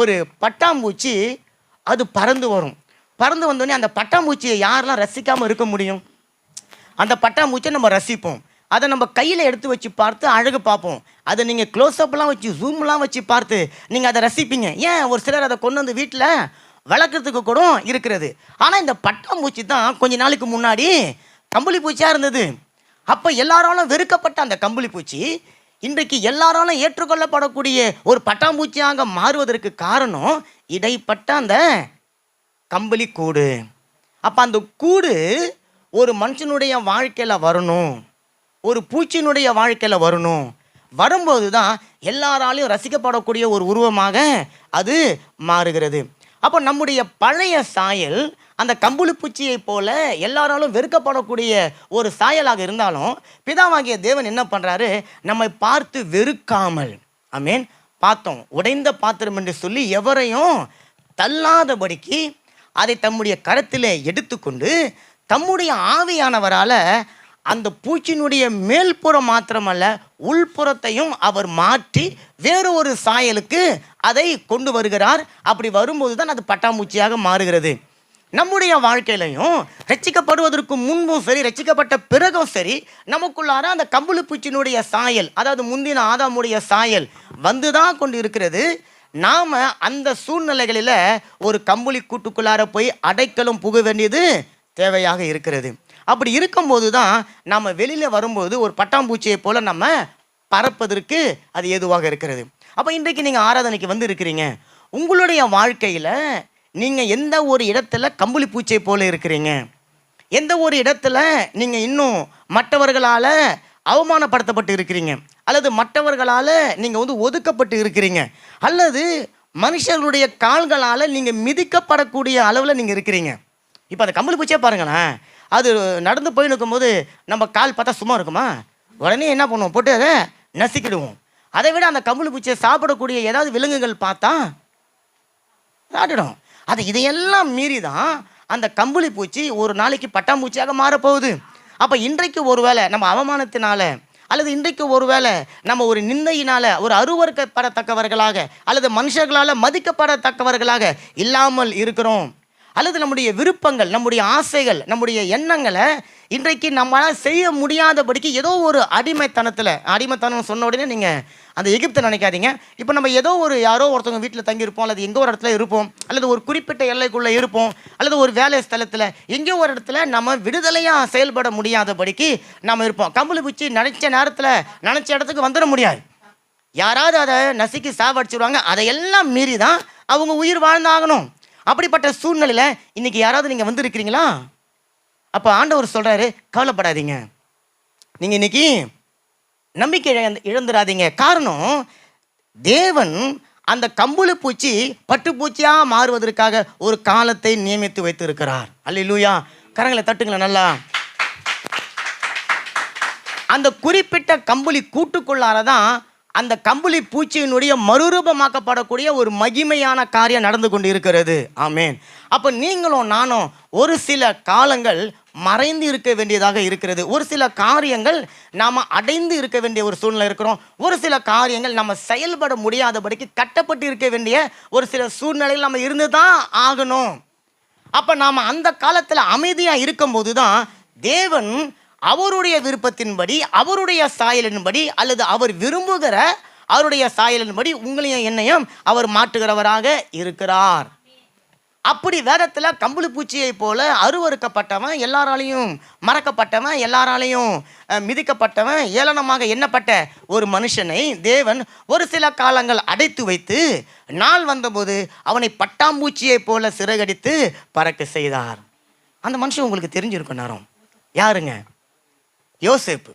ஒரு பட்டாம்பூச்சி அது பறந்து வரும். பறந்து வந்தோடனே அந்த பட்டாம்பூச்சியை யாரெல்லாம் ரசிக்காமல் இருக்க முடியும்? அந்த பட்டாம்பூச்சியை நம்ம ரசிப்போம். அதை நம்ம கையில் எடுத்து வச்சு பார்த்து அழகு பார்ப்போம். அதை நீங்கள் க்ளோஸ்அப்லாம் வச்சு ஜூம்லாம் வச்சு பார்த்து நீங்கள் அதை ரசிப்பீங்க. ஏன் ஒரு சிலர் அதை கொண்டு வந்து வீட்டில் வளர்க்குறதுக்கு கூட இருக்கிறது. ஆனால் இந்த பட்டாம்பூச்சி தான் கொஞ்ச நாளைக்கு முன்னாடி கம்பளி பூச்சியாக இருந்தது. அப்போ எல்லாராலும் வெறுக்கப்பட்ட அந்த கம்பளி பூச்சி இன்றைக்கு எல்லாராலும் ஏற்றுக்கொள்ளப்படக்கூடிய ஒரு பட்டாம்பூச்சியாக மாறுவதற்கு காரணம் இடைப்பட்ட அந்த கம்பளி கூடு. அப்போ அந்த கூடு ஒரு மனுஷனுடைய வாழ்க்கையில் வரணும். ஒரு பூச்சியினுடைய வாழ்க்கையில் வரணும். வரும்போது தான் எல்லாராலையும் ரசிக்கப்படக்கூடிய ஒரு உருவமாக அது மாறுகிறது. அப்போ நம்முடைய பழைய சாயல் அந்த கம்புளுப்பூச்சியை பூச்சியைப் போல எல்லாராலும் வெறுக்கப்படக்கூடிய ஒரு சாயலாக இருந்தாலும் பிதாவாகிய தேவன் என்ன பண்ணுறாரு நம்மை பார்த்து வெறுக்காமல் ஆமீன் பார்த்தோம். உடைந்த பாத்திரம் என்று சொல்லி எவரையும் தள்ளாதபடிக்கு அதை தம்முடைய கரத்தில் எடுத்துக்கொண்டு தம்முடைய ஆவியானவரால் அந்த பூச்சினுடைய மேல்புறம் மாத்திரமல்ல உள்புறத்தையும் அவர் மாற்றி வேறு ஒரு சாயலுக்கு அதை கொண்டு வருகிறார். அப்படி வரும்போது தான் அது பட்டாம்பூச்சியாக மாறுகிறது. நம்முடைய வாழ்க்கையிலையும் ரசிக்கப்படுவதற்கு முன்பும் சரி ரச்சிக்கப்பட்ட பிறகும் சரி நமக்குள்ளார அந்த கம்பளு பூச்சினுடைய சாயல் அதாவது முந்தின ஆதாமுடைய சாயல் வந்து தான் கொண்டு இருக்கிறது நாம் அந்த சூழ்நிலைகளில் ஒரு கம்பளி கூட்டுக்குள்ளார போய் அடைக்கலும் புக வேண்டியது தேவையாக இருக்கிறது. அப்படி இருக்கும்போது தான் நம்ம வெளியில் வரும்போது ஒரு பட்டாம்பூச்சியை போல் நம்ம பறப்பதற்கு அது ஏதுவாக இருக்கிறது. அப்போ இன்றைக்கு நீங்கள் ஆராதனைக்கு வந்து இருக்கிறீங்க. உங்களுடைய வாழ்க்கையில் நீங்கள் எந்த ஒரு இடத்துல கம்பளி பூச்சியை போல இருக்கிறீங்க? எந்த ஒரு இடத்துல நீங்கள் இன்னும் மற்றவர்களால் அவமானப்படுத்தப்பட்டு இருக்கிறீங்க? அல்லது மற்றவர்களால் நீங்கள் வந்து ஒதுக்கப்பட்டு இருக்கிறீங்க? அல்லது மனுஷர்களுடைய கால்களால் நீங்கள் மிதிக்கப்படக்கூடிய அளவில் நீங்கள் இருக்கிறீங்க? இப்போ அந்த கம்பளி பூச்சியே பாருங்களேன். அது நடந்து போய் நிற்கும்போது நம்ம கால் பார்த்தா சும்மா இருக்குமா? உடனே என்ன பண்ணுவோம்? போட்டு அதை நசுக்கிடுவோம். அதை விட அந்த கம்பளி பூச்சியை சாப்பிடக்கூடிய ஏதாவது விலங்குகள் பார்த்தா சாப்பிடும் அது இதையெல்லாம் மீறி தான் அந்த கம்பளி பூச்சி ஒரு நாளைக்கு பட்டாம்பூச்சியாக மாறப்போகுது. அப்போ இன்றைக்கு ஒருவேளை நம்ம அவமானத்தினால அல்லது இன்றைக்கு ஒருவேளை நம்ம ஒரு நிந்தையினால் ஒரு அருவறுக்கப்படத்தக்கவர்களாக அல்லது மனுஷர்களால் மதிக்கப்படத்தக்கவர்களாக இல்லாமல் இருக்கிறோம். அல்லது நம்முடைய விருப்பங்கள் நம்முடைய ஆசைகள் நம்முடைய எண்ணங்களை இன்றைக்கு நம்மளால் செய்ய முடியாதபடிக்கு ஏதோ ஒரு அடிமைத்தனத்தில் அடிமைத்தனம் சொன்ன உடனே நீங்கள் அந்த எகிப்தை நினைக்காதீங்க. இப்போ நம்ம ஏதோ ஒரு யாரோ ஒருத்தவங்க வீட்டில் தங்கியிருப்போம் அல்லது எங்கோ ஒரு இடத்துல இருப்போம் அல்லது ஒரு குறிப்பிட்ட எல்லைக்குள்ளே இருப்போம் அல்லது ஒரு வேலை ஸ்தலத்தில் எங்கேயோ ஒரு இடத்துல நம்ம விடுதலையாக செயல்பட முடியாதபடிக்கு நம்ம இருப்போம். கம்பளி பூச்சி நினச்ச நேரத்தில் நினச்ச இடத்துக்கு வந்துட முடியாது. யாராவது அதை நசுக்கி சாவடிச்சிடுவாங்க அதையெல்லாம் மீறி தான் அவங்க உயிர் வாழ்ந்தாகணும். அப்படிப்பட்ட சூழ்நிலையில் இன்னைக்கு யாராவது நீங்கள் வந்திருக்கிறீங்களா? அப்போ ஆண்டவர் சொல்கிறாரு கவலைப்படாதீங்க. நீங்கள் இன்னைக்கு நம்பிக்கை இழந்து இழந்துடாதீங்க. காரணம் தேவன் அந்த கம்புளி பூச்சி பட்டுப்பூச்சியாக மாறுவதற்காக ஒரு காலத்தை நியமித்து வைத்திருக்கிறார். அல்லேலூயா. கரங்களை தட்டுங்களேன் நல்லா. அந்த குறிப்பிட்ட கம்புளி கூட்டுக்குள்ளார தான் அந்த கம்பளி பூச்சியினுடைய மறுரூபமாக்கப்படக்கூடிய ஒரு மகிமையான காரியம் நடந்து கொண்டு இருக்கிறது ஆமேன். அப்போ நீங்களும் நானும் ஒரு சில காலங்கள் மறைந்து இருக்க வேண்டியதாக இருக்கிறது. ஒரு சில காரியங்கள் நாம் அடைந்து இருக்க வேண்டிய ஒரு சூழ்நிலை இருக்கிறோம். ஒரு சில காரியங்கள் நம்ம செயல்பட முடியாதபடிக்கு கட்டப்பட்டு இருக்க வேண்டிய ஒரு சில சூழ்நிலைகள் நம்ம இருந்து தான் ஆகணும். அப்போ நாம் அந்த காலத்தில் அமைதியாக இருக்கும்போது தான் தேவன் அவருடைய விருப்பத்தின்படி அவருடைய சாயலின்படி அல்லது அவர் விரும்புகிற அவருடைய சாயலின்படி உங்களையும் என்னையும் அவர் மாற்றுகிறவராக இருக்கிறார். அப்படி வேதத்தில் கம்பளி பூச்சியை போல அருவறுக்கப்பட்டவன் எல்லாராலையும் மறக்கப்பட்டவன் எல்லாராலையும் மிதிக்கப்பட்டவன் ஏளனமாக எண்ணப்பட்ட ஒரு மனுஷனை தேவன் ஒரு சில காலங்கள் அடைத்து வைத்து நாள் வந்தபோது அவனை பட்டாம்பூச்சியை போல சிறகடித்து பறக்க செய்தார். அந்த மனுஷன் உங்களுக்கு தெரிஞ்சிருக்கும் நேரம். யாருங்க? யோசேப்பு